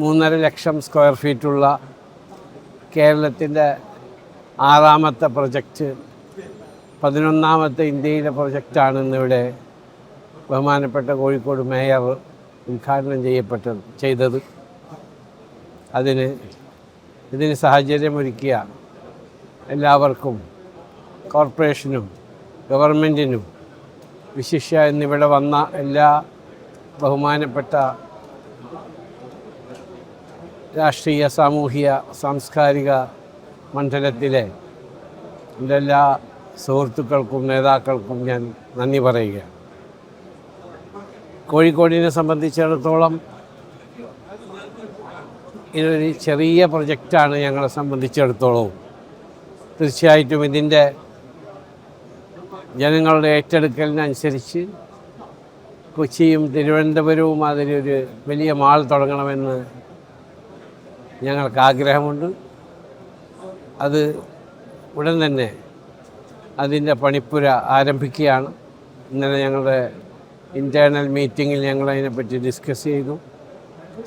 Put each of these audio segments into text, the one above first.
മൂന്നര ലക്ഷം സ്ക്വയർ ഫീറ്റുള്ള കേരളത്തിന്റെ ആറാമത്തെ പ്രൊജക്റ്റ് പതിനൊന്നാമത്തെ ഇന്ത്യയിലെ പ്രൊജക്റ്റാണ് ഇന്നിവിടെ ബഹുമാനപ്പെട്ട കോഴിക്കോട് മേയർ ഉദ്ഘാടനം ചെയ്യപ്പെട്ടത് ചെയ്തത്. അതിന് ഇതിന് സാഹചര്യമൊരുക്കിയ എല്ലാവർക്കും കോർപ്പറേഷനും ഗവൺമെന്റിനും വിശിഷ്യ എന്നിവിടെ വന്ന എല്ലാ ബഹുമാനപ്പെട്ട രാഷ്ട്രീയ സാമൂഹിക സാംസ്കാരിക മണ്ഡലത്തിലെ എന്റെ എല്ലാ സുഹൃത്തുക്കൾക്കും നേതാക്കൾക്കും ഞാൻ നന്ദി പറയുകയാണ്. കോഴിക്കോടിനെ സംബന്ധിച്ചിടത്തോളം ഇതൊരു ചെറിയ പ്രൊജക്റ്റാണ് ഞങ്ങളെ സംബന്ധിച്ചിടത്തോളം തീർച്ചയായിട്ടും ഇതിന്റെ ജനങ്ങളുടെ ഏറ്റെടുക്കലിനനുസരിച്ച് കൊച്ചിയും തിരുവനന്തപുരവും അതിലൊരു വലിയ മാൾ തുടങ്ങണമെന്ന് ഞങ്ങൾക്ക് ആഗ്രഹമുണ്ട്. അത് ഉടൻ തന്നെ അതിന്റെ പണിപ്പുര ആരംഭിക്കുകയാണ്. ഇന്നലെ ഞങ്ങളുടെ ഇന്റേർണൽ മീറ്റിങ്ങിൽ ഞങ്ങൾ അതിനെപ്പറ്റി ഡിസ്കസ് ചെയ്തു.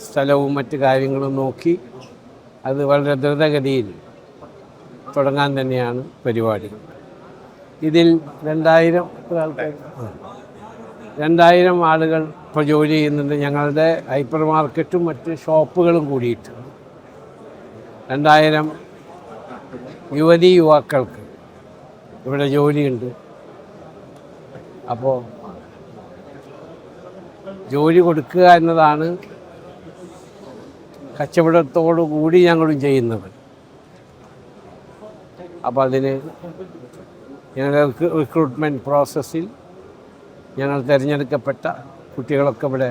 സ്ഥലവും മറ്റ് കാര്യങ്ങളും നോക്കി. അത് വളരെ ദ്രുതഗതിയിൽ തുടങ്ങാൻ തന്നെയാണ് പരിപാടി. ഇതിൽ രണ്ടായിരം ആൾക്കാർ രണ്ടായിരം ആളുകൾ ഇപ്പോൾ ജോലി ചെയ്യുന്നുണ്ട്. ഞങ്ങളുടെ ഹൈപ്പർ മാർക്കറ്റും മറ്റ് ഷോപ്പുകളും കൂടിയിട്ട്. രണ്ടായിരം യുവതി യുവാക്കൾക്ക് ഇവിടെ ജോലിയുണ്ട്. അപ്പോൾ ജോലി കൊടുക്കുക എന്നതാണ് കച്ചവടത്തോടു കൂടി ഞങ്ങളും ചെയ്യുന്നത്. അപ്പോൾ അതിന് ഞങ്ങളുടെ റിക്രൂട്ട്മെന്റ് പ്രോസസ്സിൽ ഞങ്ങൾ തിരഞ്ഞെടുക്കപ്പെട്ട കുട്ടികളൊക്കെ ഇവിടെ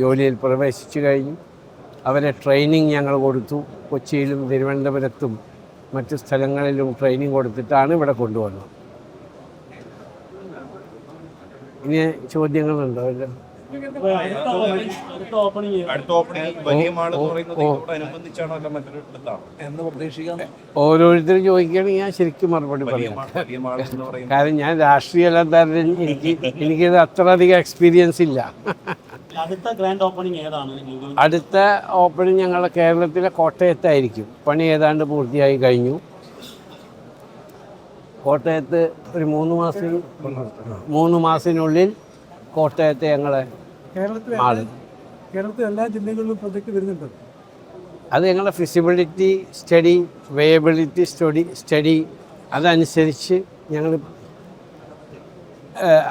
ജോലിയിൽ പ്രവേശിച്ചു കഴിഞ്ഞു. അവരെ ട്രെയിനിങ് ഞങ്ങൾ കൊടുത്തു. കൊച്ചിയിലും തിരുവനന്തപുരത്തും മറ്റു സ്ഥലങ്ങളിലും ട്രെയിനിങ് കൊടുത്തിട്ടാണ് ഇവിടെ കൊണ്ടുവന്നത്. ഇനി ചോദ്യങ്ങളുണ്ടോ? അല്ല ഓരോരുത്തരും ചോദിക്കുകയാണെങ്കിൽ ഞാൻ ശരിക്കും മറുപടി പറയും. കാരണം ഞാൻ രാഷ്ട്രീയല്ലാത്തവരുടെ എനിക്ക് എനിക്കിത് അത്ര അധികം എക്സ്പീരിയൻസ് ഇല്ല. അടുത്ത ഗ്രാൻഡ് ഓപ്പണിംഗ് ഏതാണ് അടുത്ത ഓപ്പണിംഗ് ഞങ്ങളുടെ കേരളത്തിലെ കോട്ടയത്തായിരിക്കും. പണി ഏതാണ്ട് പൂർത്തിയായി കഴിഞ്ഞു. കോട്ടയത്ത് ഒരു മൂന്ന് മാസം മൂന്ന് മാസത്തിനുള്ളിൽ കോട്ടയത്തെ ഞങ്ങളെ കേരളത്തിലെ ആൾ കേരളത്തിലെ എല്ലാ ജില്ലകളിലും പ്രൊജക്ട് വരുന്നുണ്ട്. അത് ഞങ്ങളുടെ feasibility study viability study study അതനുസരിച്ച് ഞങ്ങൾ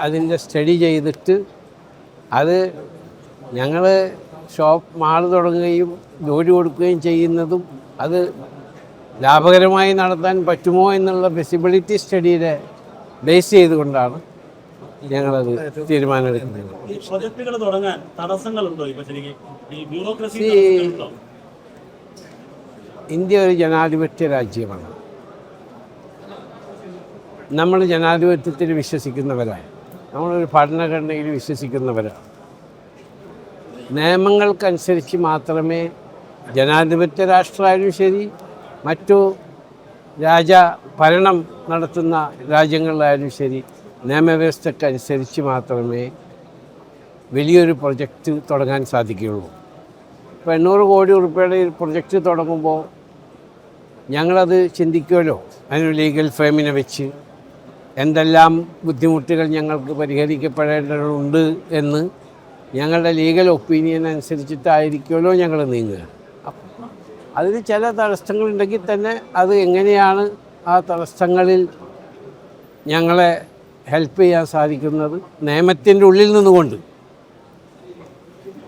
അതിന്റെ സ്റ്റഡി ചെയ്തിട്ട് അത് ഞങ്ങൾ ഷോപ്പ് മാൾ തുടങ്ങുകയും ജോലി കൊടുക്കുകയും ചെയ്യുന്നതും അത് ലാഭകരമായി നടത്താൻ പറ്റുമോ എന്നുള്ള ഫെസിബിലിറ്റി സ്റ്റഡിയുടെ ബേസ് ചെയ്തുകൊണ്ടാണ് ഞങ്ങളത് തീരുമാനമെടുക്കുന്നത്. ഇന്ത്യ ഒരു ജനാധിപത്യ രാജ്യമാണ്. നമ്മൾ ജനാധിപത്യത്തിൽ വിശ്വസിക്കുന്നവരാണ്. നമ്മളൊരു ഭരണഘടനയിൽ വിശ്വസിക്കുന്നവരാണ്. നിയമങ്ങൾക്കനുസരിച്ച് മാത്രമേ ജനാധിപത്യ രാഷ്ട്രമായാലും ശരി മറ്റു രാജ ഭരണം നടത്തുന്ന രാജ്യങ്ങളിലായാലും ശരി നിയമവ്യവസ്ഥക്കനുസരിച്ച് മാത്രമേ വലിയൊരു പ്രൊജക്റ്റ് തുടങ്ങാൻ സാധിക്കുകയുള്ളൂ. ഇപ്പോൾ എണ്ണൂറ് കോടി റുപ്യയുടെ ഒരു പ്രൊജക്റ്റ് തുടങ്ങുമ്പോൾ ഞങ്ങളത് ചിന്തിക്കുമല്ലോ അതിന് ലീഗൽ ഫേമിനെ വെച്ച് എന്തെല്ലാം ബുദ്ധിമുട്ടുകൾ ഞങ്ങൾക്ക് പരിഹരിക്കപ്പെടേണ്ടതുണ്ട് എന്ന് ഞങ്ങളുടെ ലീഗൽ ഒപ്പീനിയൻ അനുസരിച്ചിട്ടായിരിക്കുമല്ലോ ഞങ്ങൾ നീങ്ങുക. അപ്പം അതിന് ചില തടസ്സങ്ങളുണ്ടെങ്കിൽ തന്നെ അത് എങ്ങനെയാണ് ആ തടസ്സങ്ങളിൽ ഞങ്ങളെ ഹെൽപ്പ് ചെയ്യാൻ സാധിക്കുന്നത് നിയമത്തിന്റെ ഉള്ളിൽ നിന്നുകൊണ്ട്.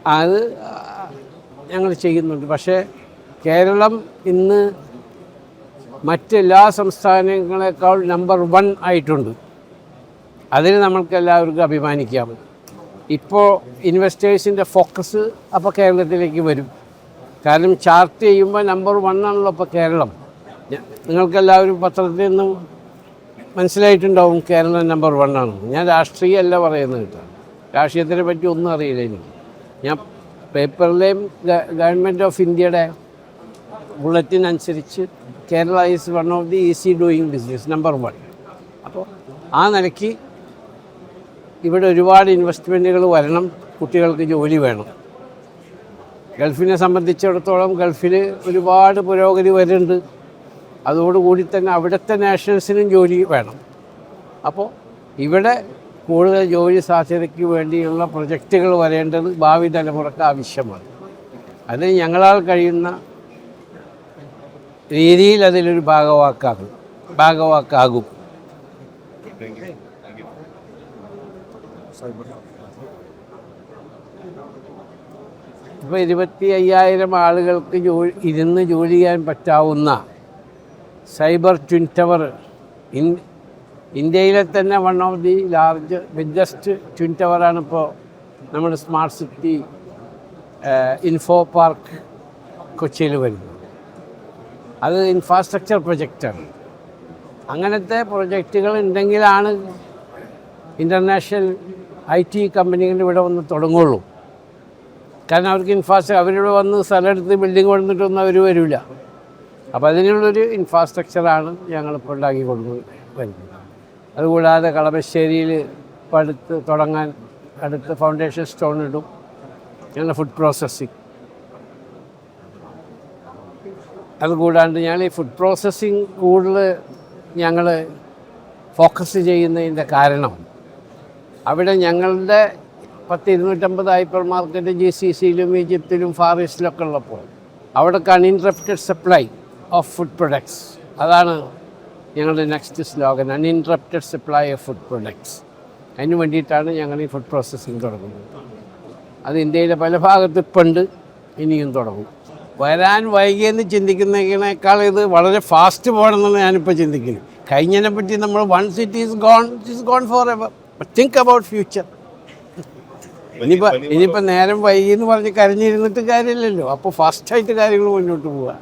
അത് ഞങ്ങൾ ചെയ്യുന്നുണ്ട്. പക്ഷേ കേരളം ഇന്ന് മറ്റെല്ലാ സംസ്ഥാനങ്ങളെക്കാൾ നമ്പർ വൺ ആയിട്ടുണ്ട്. അതിന് നമ്മൾക്ക് എല്ലാവർക്കും അഭിമാനിക്കാം ഇപ്പോൾ ഇൻവെസ്റ്റേഴ്സിന്റെ ഫോക്കസ് അപ്പോൾ കേരളത്തിലേക്ക് വരും. കാരണം ചാർട്ട് ചെയ്യുമ്പോൾ നമ്പർ വൺ ആണല്ലോ ഇപ്പോൾ കേരളം. നിങ്ങൾക്കെല്ലാവരും പത്രത്തിൽ നിന്നും മനസ്സിലായിട്ടുണ്ടാവും കേരളം നമ്പർ വൺ ആണ്. ഞാൻ രാഷ്ട്രീയമല്ല പറയുന്നത് കേട്ടോ. രാഷ്ട്രീയത്തിനെ പറ്റി ഒന്നും അറിയില്ല എനിക്ക്. ഞാൻ പേപ്പറിലെയും ഗവൺമെന്റ് ഓഫ് ഇന്ത്യയുടെ ബുള്ളറ്റിൻ അനുസരിച്ച് Kerala is one of the easy doing business number one അപ്പോൾ ആ നിലയ്ക്ക് ഇവിടെ ഒരുപാട് ഇൻവെസ്റ്റ്മെന്റുകൾ വരണം കുട്ടികൾക്ക് ജോലി വേണം. ഗൾഫിനെ സംബന്ധിച്ചിടത്തോളം ഗൾഫിൽ ഒരുപാട് പുരോഗതി വരുന്നുണ്ട്. അതോടുകൂടി തന്നെ അവിടുത്തെ നാഷണൽസിനും ജോലി വേണം. അപ്പോൾ ഇവിടെ കൂടുതൽ ജോലി സാധ്യതയ്ക്ക് വേണ്ടിയുള്ള പ്രൊജക്റ്റുകൾ വരേണ്ടത് ഭാവി തലമുറയ്ക്ക് ആവശ്യമാണ്. അത് ഞങ്ങളാൽ കഴിയുന്ന രീതിയിൽ അതിലൊരു ഭാഗവാക്കാകും. ഭാഗവാക്കാകും ഇപ്പോൾ ഇരുപത്തി അയ്യായിരം ആളുകൾക്ക് ജോലി ഇരുന്ന് ജോലി ചെയ്യാൻ പറ്റാവുന്ന സൈബർ ട്വിൻ ടവർ ഇൻ ഇന്ത്യയിലെ തന്നെ one of the large biggest twin ടവറാണ് ഇപ്പോൾ നമ്മുടെ സ്മാർട്ട് സിറ്റി ഇൻഫോ പാർക്ക് കൊച്ചിയിൽ വരുന്നത്. അത് ഇൻഫ്രാസ്ട്രക്ചർ പ്രൊജക്റ്റാണ് അങ്ങനത്തെ പ്രൊജക്റ്റുകൾ ഉണ്ടെങ്കിലാണ് ഇന്റർനാഷണൽ ഐ ടി കമ്പനികൾ ഇവിടെ വന്ന് തുടങ്ങുള്ളൂ. കാരണം അവർക്ക് ഇൻഫ്രാസ്ട്രക്ചർ അവരിവിടെ വന്ന് സ്ഥലമെടുത്ത് ബിൽഡിംഗ് വന്നിട്ടൊന്നും അവർ വരില്ല അപ്പോൾ അതിനുള്ളൊരു ഇൻഫ്രാസ്ട്രക്ചറാണ് ഞങ്ങളിപ്പോൾ ഉണ്ടാക്കി കൊടുക്കുന്നത് വരുന്നത്. അതുകൂടാതെ കളമശ്ശേരിയിൽ ഇപ്പോൾ അടുത്ത് തുടങ്ങാൻ അടുത്ത് ഫൗണ്ടേഷൻ സ്റ്റോൺ ഇടും. ഞങ്ങൾ ഫുഡ് പ്രോസസ്സിങ് അതുകൂടാണ്ട് ഞങ്ങൾ ഈ ഫുഡ് പ്രോസസ്സിങ് കൂടുതൽ ഞങ്ങൾ ഫോക്കസ് ചെയ്യുന്നതിന്റെ കാരണം അവിടെ ഞങ്ങളുടെ പത്ത് ഇരുന്നൂറ്റമ്പത് ഹൈപ്പർ മാർക്കറ്റ് ജി സി സിയിലും ഈജിപ്തിലും ഫാർ ഈസ്റ്റിലൊക്കെ ഉള്ളപ്പോൾ അവിടേക്ക് uninterrupted supply of food products അതാണ് ഞങ്ങളുടെ next slogan uninterrupted supply of food products അതിന് വേണ്ടിയിട്ടാണ് ഞങ്ങൾ ഈ ഫുഡ് പ്രോസസ്സിംഗ് തുടങ്ങുന്നത്. അത് ഇന്ത്യയിലെ പല ഭാഗത്തും ഇപ്പം ഉണ്ട് ഇനിയും തുടങ്ങും. വരാൻ വൈകിയെന്ന് ചിന്തിക്കുന്നതിനേക്കാൾ ഇത് വളരെ ഫാസ്റ്റ് പോകണമെന്നാണ് ഞാനിപ്പോൾ ചിന്തിക്കുന്നത്. കഴിഞ്ഞതിനെ പറ്റി നമ്മൾ one city is gone it is gone forever think about future ഇനിയിപ്പോൾ ഇനിയിപ്പോൾ നേരം വൈകി എന്ന് പറഞ്ഞ് കരഞ്ഞിരുന്നിട്ട് കാര്യമില്ലല്ലോ. അപ്പോൾ ഫാസ്റ്റായിട്ട് കാര്യങ്ങൾ മുന്നോട്ട് പോവുക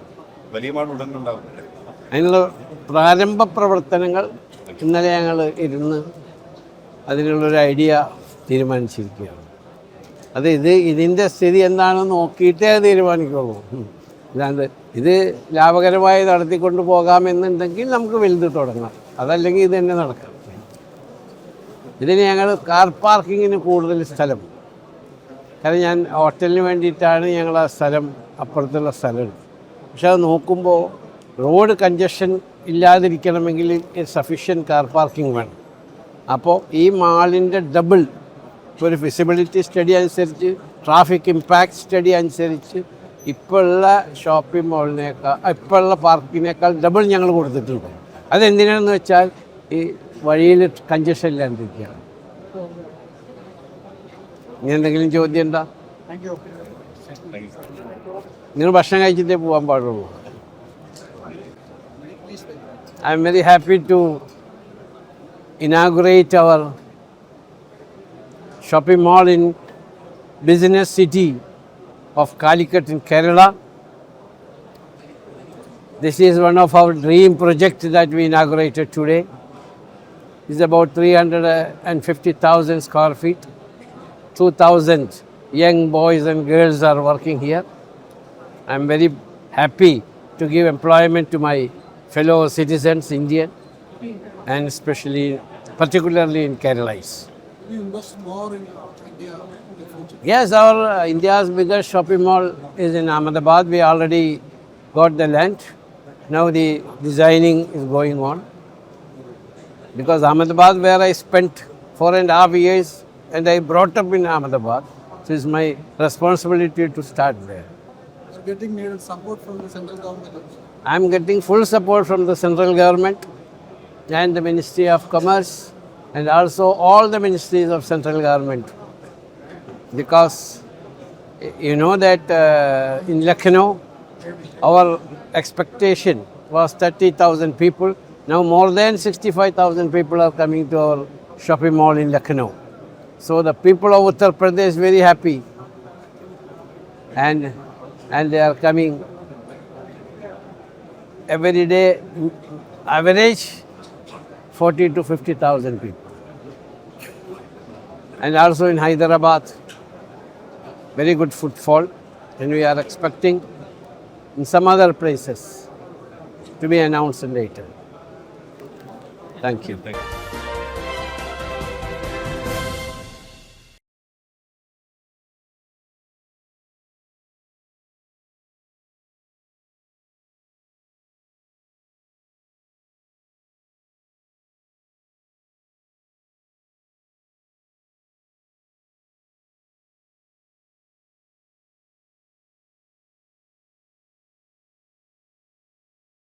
ഉണ്ടാവും അതിനുള്ള പ്രാരംഭ പ്രവർത്തനങ്ങൾ ഇന്നലെ ഞങ്ങൾ ഇരുന്ന് അതിനുള്ളൊരു ഐഡിയ തീരുമാനിച്ചിരിക്കുകയാണ്. അത് ഇത് ഇതിന്റെ സ്ഥിതി എന്താണെന്ന് നോക്കിയിട്ടേ തീരുമാനിക്കുള്ളൂ. ഇതാണ്ട് ഇത് ലാഭകരമായി നടത്തിക്കൊണ്ട് പോകാമെന്നുണ്ടെങ്കിൽ നമുക്ക് വലുത് തുടങ്ങാം. അതല്ലെങ്കിൽ ഇത് തന്നെ നടക്കാം. ഇതിന് ഞങ്ങൾ കാർ പാർക്കിങ്ങിന് കൂടുതൽ സ്ഥലം. കാരണം ഞാൻ ഹോട്ടലിന് വേണ്ടിയിട്ടാണ് ഞങ്ങൾ ആ സ്ഥലം അപ്പുറത്തുള്ള സ്ഥലം പക്ഷെ അത് നോക്കുമ്പോൾ റോഡ് കഞ്ചഷൻ ഇല്ലാതിരിക്കണമെങ്കിൽ സഫീഷ്യൻ കാർ പാർക്കിംഗ് വേണം. അപ്പോൾ ഈ മാളിന്റെ ഡബിൾ ഒരു ഫിസിബിലിറ്റി സ്റ്റഡി അനുസരിച്ച് ട്രാഫിക് ഇമ്പാക്ട് സ്റ്റഡി അനുസരിച്ച് ഇപ്പോഴുള്ള ഷോപ്പിംഗ് മാളിനേക്കാൾ ഇപ്പോഴുള്ള പാർക്കിനേക്കാൾ ഡബിൾ ഞങ്ങൾ കൊടുത്തിട്ടുണ്ട്. അതെന്തിനാണെന്ന് വെച്ചാൽ ഈ വഴിയിൽ കഞ്ചഷൻ ഇല്ലാണ്ടിരിക്കുകയാണ് ഇനി എന്തെങ്കിലും ചോദ്യം ഉണ്ടോ നിങ്ങൾ ഭക്ഷണം കഴിച്ചിട്ടേ പോകാൻ പാടുള്ളൂ I am very happy to inaugurate our shopping mall in business city of Calicut in Kerala. This is one of our dream projects that we inaugurated today. It's about 350,000 square feet. 2,000 young boys and girls are working here. I'm very happy to give employment to my fellow citizens, Indian, and especially, particularly in Keralais. You invest more in India in the future. Yes, our uh, India's biggest shopping mall is in Ahmedabad. We already got the land. Now the designing is going on. Because Ahmedabad, where I spent four and a half years, and I brought up in Ahmedabad, so it's my responsibility to start there. You're getting needed support from the central government. also. I'm getting full support from the central government and the Ministry of Commerce and also all the ministries of central government. Because you know that uh, in Lucknow, our expectation was 30,000 people. Now more than 65,000 people are coming to our shopping mall in Lucknow. So the people of Uttar Pradesh very happy and and they are coming every day average 40 to 50,000 people. And also in Hyderabad, very good footfall, and we are expecting in some other places to be announced later. Thank you.